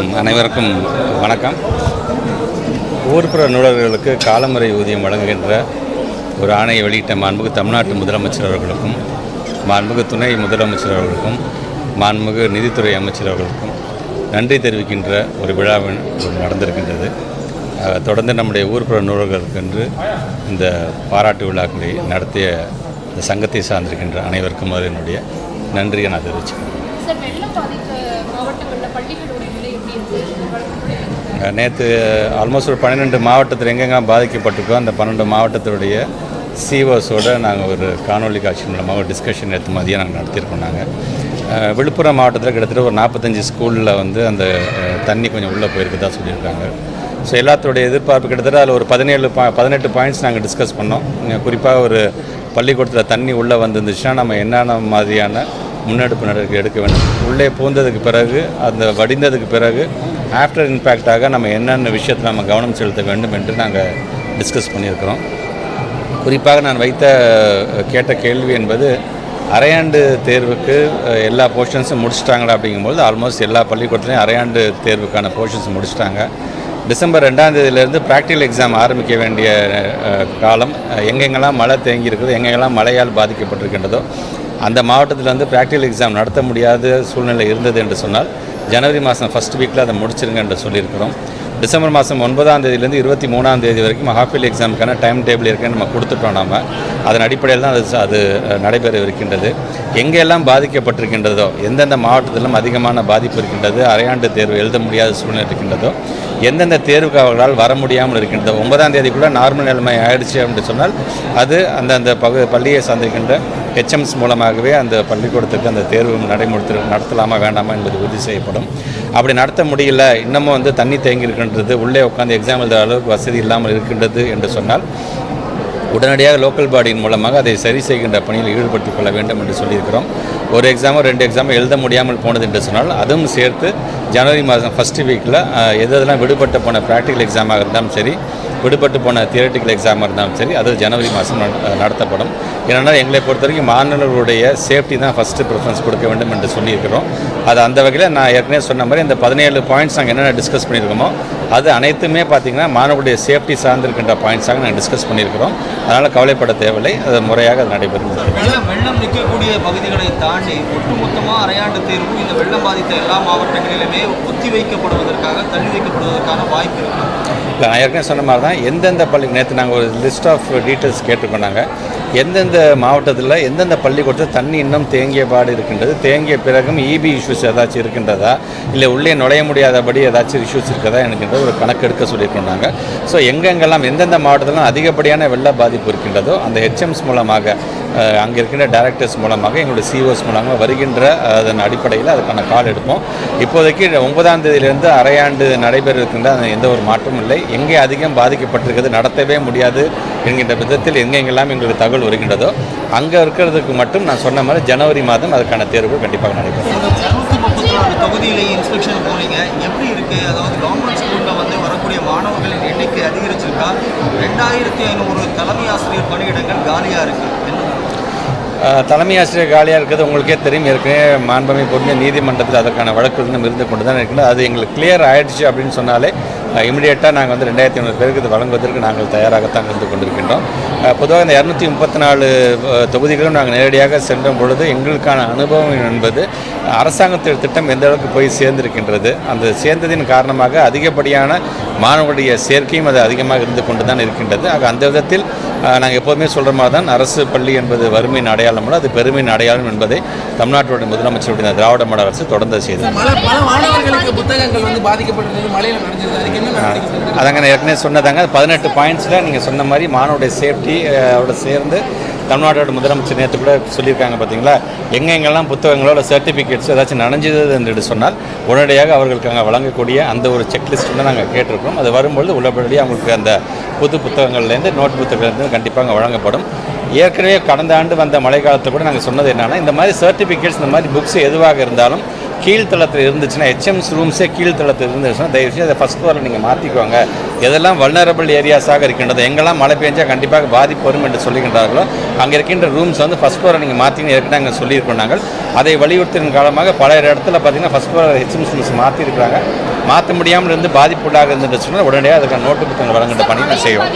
அனைவருக்கும் வணக்கம். ஊர்ப்புற நூலகர்களுக்கு காலமுறை ஊதியம் வழங்குகின்ற ஒரு ஆணையை வெளியிட்ட மாண்புகு தமிழ்நாட்டு முதலமைச்சர் அவர்களுக்கும் மாண்புகு துணை முதலமைச்சர் அவர்களுக்கும் மாண்புகு நிதித்துறை அமைச்சர் அவர்களுக்கும் நன்றி தெரிவிக்கின்ற ஒரு விழாவின் நடந்திருக்கின்றது. தொடர்ந்து நம்முடைய ஊர்ப்புற நூலகர்களுக்கென்று இந்த பாராட்டு விழாக்களை நடத்திய இந்த சங்கத்தை சார்ந்திருக்கின்ற அனைவருக்கும் அது என்னுடைய நன்றியை நான் தெரிவிச்சுக்கிறேன். நேற்று ஆல்மோஸ்ட் ஒரு பன்னிரெண்டு மாவட்டத்தில் எங்கெங்கெல்லாம் பாதிக்கப்பட்டிருக்கோ அந்த பன்னெண்டு மாவட்டத்தினுடைய சிஓஸோட நாங்கள் ஒரு காணொலி காட்சி மூலமாக ஒரு டிஸ்கஷன் நேற்று மதியம் நாங்கள் நடத்தியிருக்கோம் நாங்கள் விழுப்புரம் மாவட்டத்தில் கிட்டத்தட்ட ஒரு நாற்பத்தஞ்சு ஸ்கூலில் வந்து அந்த தண்ணி கொஞ்சம் உள்ளே போயிருக்கதா சொல்லியிருக்காங்க. ஸோ எல்லாத்தோடைய எதிர்பார்ப்பு கிட்டத்தட்ட அதில் ஒரு பதினேழு பா பதினெட்டு பாயிண்ட்ஸ் நாங்கள் டிஸ்கஸ் பண்ணோம். குறிப்பாக ஒரு பள்ளிக்கூடத்தில் தண்ணி உள்ளே வந்துருந்துச்சுன்னா நம்ம என்னென்ன மாதிரியான முன்னெடுப்பு நடவடிக்கை எடுக்க வேண்டும். உள்ளே பூந்ததுக்கு பிறகு அந்த வடிந்ததுக்கு பிறகு ஆஃப்டர் இம்பேக்டாக நம்ம என்னென்ன விஷயத்தில் நம்ம கவனம் செலுத்த வேண்டும் என்று நாங்கள் டிஸ்கஸ் பண்ணியிருக்கிறோம். குறிப்பாக நான் வைத்த கேட்ட கேள்வி என்பது அரையாண்டு தேர்வுக்கு எல்லா போர்ஷன்ஸும் முடிச்சிட்டாங்களா அப்படிங்கும்போது ஆல்மோஸ்ட் எல்லா பள்ளிக்கூடத்துலையும் அரையாண்டு தேர்வுக்கான போர்ஷன்ஸ் முடிச்சிட்டாங்க. டிசம்பர் ரெண்டாம் தேதியிலேருந்து ப்ராக்டிக்கல் எக்ஸாம் ஆரம்பிக்க வேண்டிய காலம் எங்கெங்கெல்லாம் மழை தேங்கியிருக்குதோ எங்கெங்கெல்லாம் மழையால் பாதிக்கப்பட்டிருக்கின்றதோ அந்த மாவட்டத்தில் வந்து ப்ராக்டிக்கல் எக்ஸாம் நடத்த முடியாத சூழ்நிலை இருந்தது என்று சொன்னால் ஜனவரி மாதம் ஃபஸ்ட் வீக்கில் அதை முடிச்சிருங்க என்று சொல்லியிருக்கிறோம். டிசம்பர் மாதம் ஒன்பதாம் தேதியிலேருந்து இருபத்தி மூணாம் தேதி வரைக்கும் ஹாஃபில் எக்ஸாமுக்கான டைம் டேபிள் இருக்குன்னு நம்ம கொடுத்துட்டோம் நாம். அதன் அடிப்படையில் தான் அது அது நடைபெறவிருக்கின்றது நடைபெற இருக்கின்றது. எங்கெல்லாம் பாதிக்கப்பட்டிருக்கின்றதோ எந்தெந்த மாவட்டத்திலும் அதிகமான பாதிப்பு இருக்கின்றது அரையாண்டு தேர்வு எழுத முடியாத சூழ்நிலை இருக்கின்றதோ எந்தெந்த தேர்வுக்கு அவர்களால் வர முடியாமல் இருக்கின்றதோ ஒன்பதாம் தேதிக்குள்ளே நார்மல் நிலைமை ஆயிடுச்சு அப்படின்னு சொன்னால் அது அந்தந்த பகு பள்ளியை சார்ந்திருக்கின்ற ஹெச்எம்ஸ் மூலமாகவே அந்த பள்ளிக்கூடத்துக்கு அந்த தேர்வு நடைமுறை நடத்தலாமா வேண்டாமா என்பது உறுதி செய்யப்படும். அப்படி நடத்த முடியல இன்னமும் வந்து தண்ணி தேங்கி இருக்கின்றது உள்ளே உட்காந்து எக்ஸாம் எழுதுகிற அளவுக்கு வசதி இல்லாமல் இருக்கின்றது என்று சொன்னால் உடனடியாக லோக்கல் பாடியின் மூலமாக அதை சரி செய்கின்ற பணியில் ஈடுபடுத்திக் கொள்ள வேண்டும் என்று சொல்லியிருக்கிறோம். ஒரு எக்ஸாமோ ரெண்டு எக்ஸாமோ எழுத முடியாமல் போனது என்று சொன்னால் அதுவும் சேர்த்து ஜனவரி மாதம் ஃபஸ்ட்டு வீக்கில் எது எதெல்லாம் விடுபட்ட போன ப்ராக்டிக்கல் எக்ஸாமாக இருந்தாலும் சரி விடுபட்டு போன தியரட்டிக்கல் எக்ஸாமாக இருந்தாலும் சரி அது ஜனவரி மாதம் நட- நடத்தப்படும். ஏன்னா எங்களை பொறுத்த வரைக்கும் மாணவர்களுடைய சேஃப்டி தான் ஃபஸ்ட்டு ப்ரிஃபரன்ஸ் கொடுக்க வேண்டும் என்று சொல்லியிருக்கிறோம். அது அந்த வகையில் நான் ஏற்கனவே சொன்ன மாதிரி இந்த பதினேழு பாயிண்ட்ஸ் நாங்கள் என்னென்ன டிஸ்கஸ் பண்ணியிருக்கோமோ அது அனைத்துமே பார்த்திங்கன்னா மாணவர்களுடைய சேஃப்டி சார்ந்திருக்கின்ற பாயிண்ட்ஸாக நாங்கள் டிஸ்கஸ் பண்ணியிருக்கிறோம். அதனால் கவலைப்பட தேவையில்லை. அது முறையாக அது நடைபெறும். வெள்ளம் வெள்ளம் நிற்கக்கூடிய பகுதிகளை தாண்டி ஒட்டுமொத்தமாக அரையாண்டு தேர்வு இந்த வெள்ளம் பாதித்த எல்லா மாவட்டங்களிலுமே ஒத்தி வைக்கப்படுவதற்காக தள்ளி வைக்கப்படுவதற்கான வாய்ப்பு இருக்கு. நான் ஏற்கனவே சொன்ன மாதிரி தான் எந்தெந்த பள்ளி நேற்று நாங்கள் ஒரு லிஸ்ட் ஆஃப் டீட்டெயில்ஸ் கேட்டுக்கொண்டாங்க எந்தெந்த மாவட்டத்தில் எந்தெந்த பள்ளிக்கூடத்தில் தண்ணி இன்னும் தேங்கிய பாடு இருக்கின்றது? தேங்கிய பிறகும் இபி இஷ்யூஸ் ஏதாச்சும் இருக்கின்றதா? இல்லை உள்ளே நுழைய முடியாதபடி ஏதாச்சும் இஷ்யூஸ் இருக்கதா எனக்குன்ற ஒரு கணக்கு எடுக்க சொல்லியிருக்கோண்டாங்க ஸோ எங்கெங்கெல்லாம் எந்தெந்த மாவட்டத்திலும் அதிகப்படியான வெள்ள பாதிப்பு இருக்கின்றதோ அந்த ஹெச்எம்ஸ் மூலமாக அங்கே இருக்கின்ற டைரக்டர்ஸ் மூலமாக எங்களுடைய சிஓஸ் மூலமாக வருகின்ற அதன் அடிப்படையில் அதுக்கான கால் எடுப்போம். இப்போதைக்கு ஒன்பதாம் தேதியிலிருந்து அரையாண்டு நடைபெற இருக்கின்ற அந்த எந்த ஒரு மாற்றமும் இல்லை. எங்கே அதிகம் பாதிக்கப்பட்டிருக்கிறது நடத்தவே முடியாது என்கின்ற விதத்தில் எங்கெங்கெல்லாம் எங்களுக்கு தகவல் வருகின்றதோ அங்கே இருக்கிறதுக்கு மட்டும் நான் சொன்ன மாதிரி ஜனவரி மாதம் அதுக்கான தேர்வு கண்டிப்பாக நடைபெறும். தொகுதியிலேயே இன்ஸ்பெக்ஷன் போனீங்க. எப்படி இருக்கு? அதாவது கவர்மெண்ட் ஸ்கூலில் வந்து வரக்கூடிய மாணவர்களின் எண்ணிக்கை அதிகரிச்சிருக்கா? ரெண்டாயிரத்தி ஐநூறு தலைமை ஆசிரியர் பணியிடங்கள் காலியாக இருக்கு. தலைமை ஆசிரியர் காலியாக இருக்கிறது உங்களுக்கே தெரியும். ஏற்கனவே மாண்பமை பொறுமை நீதிமன்றத்தில் அதற்கான வழக்கு இன்னும் இருந்து கொண்டு தான் இருக்கின்றது அது எங்களுக்கு கிளியர் ஆயிடுச்சு அப்படின்னு சொன்னாலே இமிடியேட்டாக நாங்கள் வந்து ரெண்டாயிரத்தி ஐநூறு பேருக்கு இது வழங்குவதற்கு நாங்கள் தயாராகத்தான் இருந்து கொண்டிருக்கின்றோம். பொதுவாக இந்த இரநூத்தி முப்பத்தி நாலு தொகுதிகளும் நாங்கள் நேரடியாக சென்ற பொழுது எங்களுக்கான அனுபவம் என்பது அரசாங்கத்தின் திட்டம் எந்த அளவுக்கு போய் சேர்ந்திருக்கின்றது அந்த சேர்ந்ததின் காரணமாக அதிகப்படியான மாணவர்களுடைய சேர்க்கையும் அது அதிகமாக இருந்து கொண்டு தான் இருக்கின்றது. ஆக அந்த விதத்தில் நாங்கள் எப்போதுமே சொல்கிற மாதிரி தான் அரசு பள்ளி என்பது வறுமையின் அடையாளம் அல்ல அது பெருமையின் அடையாளம் என்பதை தமிழ்நாட்டுடைய முதலமைச்சருடைய திராவிட மாடல் அரசு தொடர்ந்து செய்தது. வந்து? அதங்க நான் ஏற்கனவே சொன்னதாங்க. பதினெட்டு பாயிண்ட்ஸில் நீங்கள் சொன்ன மாதிரி மாணவருடைய சேஃப்டி அவரோட சேர்ந்து தமிழ்நாட்டோட முதலமைச்சர் நேற்று கூட சொல்லியிருக்காங்க பார்த்தீங்களா எங்கெங்கெல்லாம் புத்தகங்களோட சர்டிஃபிகேட்ஸ் ஏதாச்சும் நனைஞ்சது என்று சொன்னால் உடனடியாக அவர்களுக்கு அங்கே வழங்கக்கூடிய அந்த ஒரு செக்லிஸ்ட் தான் நாங்கள் கேட்டிருக்கோம் அது வரும்பொழுது உள்ளபடியாக அவங்களுக்கு அந்த புது புத்தகங்கள்லேருந்து நோட் புத்தகங்கள்லேருந்து கண்டிப்பாக வழங்கப்படும். ஏற்கனவே கடந்த ஆண்டு வந்த மழை காலத்தில் கூட நாங்கள் சொன்னது என்னன்னா இந்த மாதிரி சர்டிஃபிகேட்ஸ் இந்த மாதிரி புக்ஸ் எதுவாக இருந்தாலும் கீழ்த்தளத்தில் இருந்துச்சுன்னா ஹெச்எம்ஸ் ரூம்ஸே கீழ்த்தளத்தில் இருந்துச்சுன்னா தயவுசெய்து அதை ஃபஸ்ட் ஃப்ளோரில் நீங்கள் மாற்றிக்குவாங்க எதெல்லாம் வல்னரபிள் ஏரியாஸாக இருக்கின்றது எங்கெல்லாம் மழை பெஞ்சால் கண்டிப்பாக பாதிப்பு வரும் என்று சொல்லுகின்றார்களோ அங்கே இருக்கின்ற ரூம்ஸ் வந்து ஃபஸ்ட் ஃப்ளோரை நீங்கள் மாற்றின்னு ஏற்கனவே அங்கே சொல்லியிருக்கோம் நாங்கள். அதை வலியுறுத்தின் காலமாக பல இடத்துல பார்த்தீங்கன்னா ஃபஸ்ட் ஃப்ளோர் ஹெச்எம்ஸ் ரூம்ஸ் மாற்றிருக்கிறாங்க மாற்ற முடியாமல் இருந்து பாதிப்புள்ளாக இருந்துட்டு சொன்னால் உடனடியாக அதுக்கான நோட்டு புத்தகங்கள் வழங்குகின்ற பணி நான் செய்வோம்.